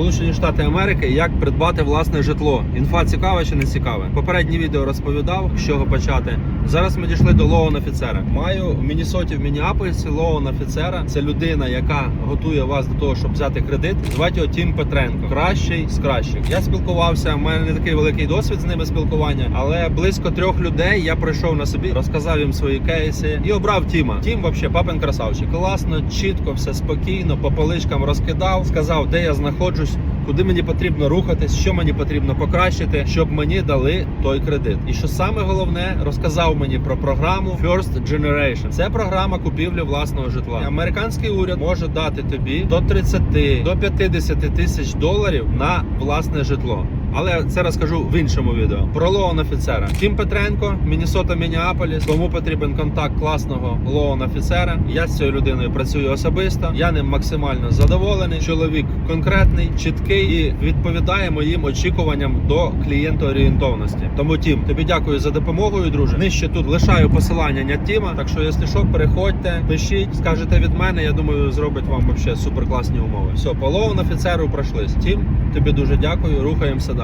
Сполучені Штати Америки, як придбати власне житло. Інфа цікава чи не цікава? Попереднє відео розповідав, з чого почати. Зараз ми дійшли до лоун офіцера. Маю в Міннесоті в Мініаполісі лоун офіцера. Це людина, яка готує вас до того, щоб взяти кредит. Звати його Тім Петренко. Кращий з кращих. Я спілкувався. У мене не такий великий досвід з ними спілкування, але близько трьох людей я пройшов на собі, розказав їм свої кейси і обрав Тіма. Тім, вообще, папин красавчик. Класно, чітко, все спокійно, по поличкам розкидав, сказав, де я знаходжусь. Куди мені потрібно рухатись, що мені потрібно покращити, щоб мені дали той кредит. І що саме головне, розказав мені про програму First Generation. Це програма купівлі власного житла. Американський уряд може дати тобі до 30, до 50 тисяч доларів на власне житло. Але це розкажу в іншому відео. Про лоун офіцера. Тім Петренко, Міннесота, Мініаполіс. Кому потрібен контакт класного лоун офіцера. Я з цією людиною працюю особисто. Я ним максимально задоволений. Чоловік конкретний, чіткий і відповідає моїм очікуванням до клієнтоорієнтовності. Тому Тім, тобі дякую за допомогою, друже. Нижче тут лишаю посилання Тіма. Так що, якщо що, переходьте, пишіть, скажете від мене. Я думаю, зробить вам вообще супер класні умови. Все, по лоун офіцеру пройшлись. Тім, тобі дуже дякую. Рухаємося.